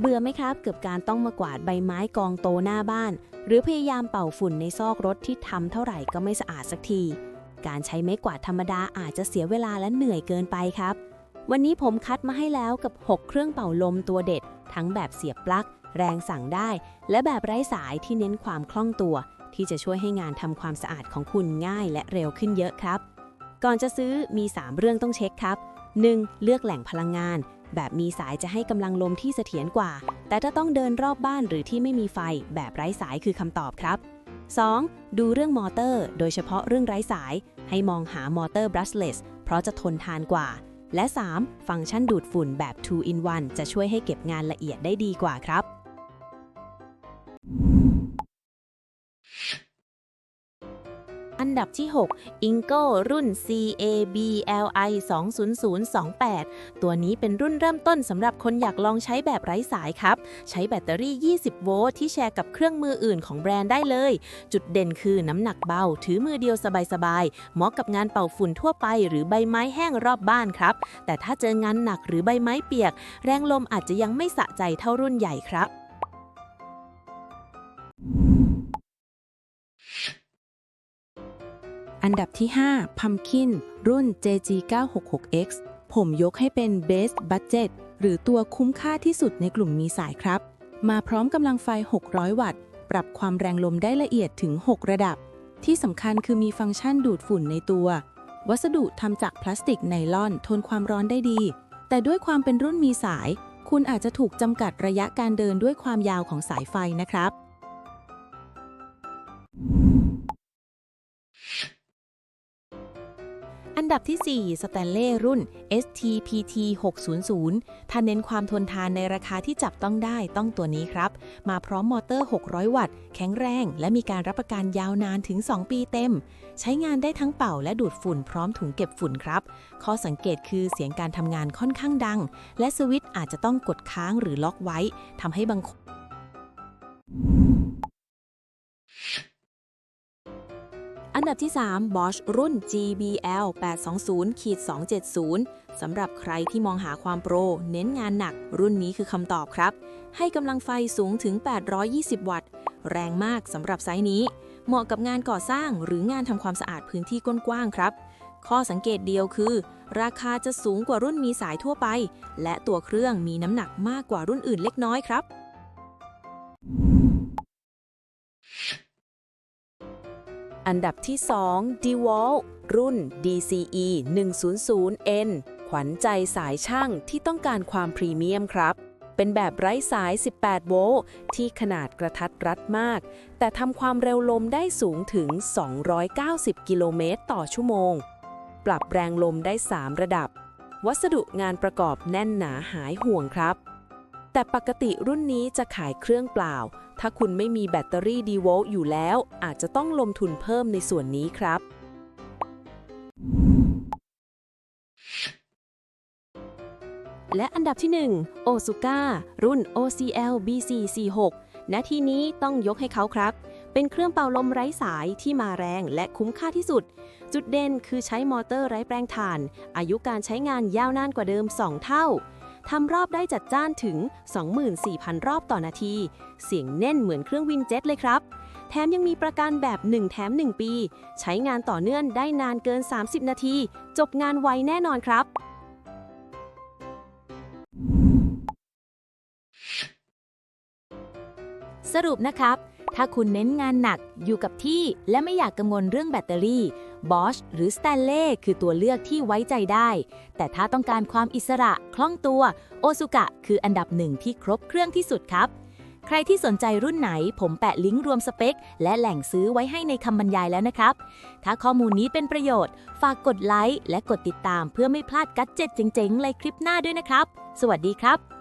เบื่อไหมครับกับการต้องมากวาดใบไม้กองโตหน้าบ้าน หรือพยายามเป่าฝุ่นในซอกรถที่ทำเท่าไหร่ก็ไม่สะอาดสักที การใช้ไม้กวาดธรรมดาอาจจะเสียเวลาและเหนื่อยเกินไปครับ วันนี้ผมคัดมาให้แล้วกับ 6 เครื่องเป่าลมตัวเด็ด ทั้งแบบเสียบปลั๊ก แรงสั่งได้ และแบบไร้สายที่เน้นความคล่องตัว ที่จะช่วยให้งานทำความสะอาดของคุณง่ายและเร็วขึ้นเยอะครับ ก่อนจะซื้อมี 3 เรื่องต้องเช็คครับ 1. เลือกแหล่งพลังงาน แบบมีสายจะให้กำลังลมที่เสถียรกว่า แต่ถ้าต้องเดินรอบบ้านหรือที่ไม่มีไฟ แบบไร้สายคือคำตอบครับ 2. ดูเรื่องมอเตอร์ โดยเฉพาะเรื่องไร้สาย ให้มองหามอเตอร์บรัสเลสเพราะจะทนทานกว่า และ 3. ฟังก์ชันดูดฝุ่นแบบ 2 in 1 จะช่วยให้เก็บงานละเอียดได้ดีกว่าครับ อันดับที่ 6 i n g o รุ่น CABLI 20028 ตัวนี้เป็นรุ่นเริ่มต้นสำหรับคนอยากลองใช้แบบไร้สายครับ ใช้แบตเตอรี่ 20 โวลต์ที่แชร์กับเครื่องมืออื่นของแบรนด์ได้เลย จุดเด่นคือน้ำหนักเบา ถือมือเดียวสบายๆ เหมาะกับงานเป่าฝุ่นทั่วไป หรือใบไม้แห้งรอบบ้านครับ แต่ถ้าเจองานหนักหรือใบไม้เปียก แรงลมอาจจะยังไม่สะใจเท่ารุ่นใหญ่ครับ อันดับที่ 5 Pumpkin รุ่น JG966X ผมยกให้เป็น Best Budget หรือตัวคุ้มค่าที่สุดในกลุ่มมีสายครับ มาพร้อมกำลังไฟ 600 วัตต์ ปรับความแรงลมได้ละเอียดถึง 6 ระดับ ที่สำคัญคือมีฟังก์ชันดูดฝุ่นในตัว วัสดุทำจากพลาสติกไนลอน ทนความร้อนได้ดี แต่ด้วยความเป็นรุ่นมีสาย คุณอาจจะถูกจำกัดระยะการเดินด้วยความยาวของสายไฟนะครับ ดับที่4 s t a n l e y รุ่น STPT 600 ถ้าเน้นความทนทานในราคาที่จับต้องได้ต้องตัวนี้ครับ มาพร้อมมอเตอร์ 600 วัตต์ แข็งแรง และมีการรับประกันยาวนานถึง 2 ปีเต็ม ใช้งานได้ทั้งเป่าและดูดฝุ่นพร้อมถุงเก็บฝุ่นครับ ข้อสังเกตคือเสียงการทำงานค่อนข้างดัง และสวิตช์อาจจะต้องกดค้างหรือล็อกไว้ทำให้บางคน อันดับที่ 3 Bosch รุ่น GBL 820 270 สำหรับใครที่มองหาความโปร เน้นงานหนัก รุ่นนี้คือคำตอบครับ ให้กำลังไฟสูงถึง 820 วัตต์ แรงมากสำหรับไซส์นี้ เหมาะกับงานก่อสร้างหรืองานทำความสะอาดพื้นที่กว้างๆครับ ข้อสังเกตเดียวคือ ราคาจะสูงกว่ารุ่นมีสายทั่วไป และตัวเครื่องมีน้ำหนักมากกว่ารุ่นอื่นเล็กน้อยครับ อันดับที่ 2 DeWalt รุ่น DCE 100N ขวัญใจสายช่างที่ต้องการความพรีเมียมครับ เป็นแบบไร้สาย 18 โวลต์ที่ขนาดกระทัดรัดมาก แต่ทำความเร็วลมได้สูงถึง 290 กิโลเมตรต่อชั่วโมง ปรับแรงลมได้ 3 ระดับ วัสดุงานประกอบแน่นหนาหายห่วงครับ แต่ปกติรุ่นนี้จะขายเครื่องเปล่า ถ้าคุณไม่มีแบตเตอรี่ดีโวลต์อยู่แล้ว อาจจะต้องลงทุนเพิ่มในส่วนนี้ครับ และอันดับที่ 1 o s u k a รุ่น OCL BC46 ณที่นี้ต้องยกให้เขาครับ เป็นเครื่องเป่าลมไร้สายที่มาแรงและคุ้มค่าที่สุด จุดเด่นคือใช้มอเตอร์ไร้แปลงถ่าน อายุการใช้งานยาวนานกว่าเดิม 2 เท่า ทำรอบได้จัดจ้านถึง 24,000 รอบต่อนาที เสียงแน่นเหมือนเครื่องวินเจ็ตเลยครับ แถมยังมีประกันแบบ 1 แถม 1 ปี ใช้งานต่อเนื่องได้นานเกิน 30 นาที จบงานไวแน่นอนครับ สรุปนะครับ ถ้าคุณเน้นงานหนักอยู่กับที่และไม่อยากกังวลเรื่องแบตเตอรี่ Bosch หรือ Stanley คือตัวเลือกที่ไว้ใจได้ แต่ถ้าต้องการความอิสระคล่องตัวโอซุกะคืออันดับหนึ่งที่ครบเครื่องที่สุดครับ ใครที่สนใจรุ่นไหน ผมแปะลิงก์รวมสเปค และแหล่งซื้อไว้ให้ในคำบรรยายแล้วนะครับ ถ้าข้อมูลนี้เป็นประโยชน์ ฝากกดไลค์และกดติดตามเพื่อไม่พลาดกัดเจ็ดเจ๋งๆเลยคลิปหน้าด้วยนะครับ สวัสดีครับ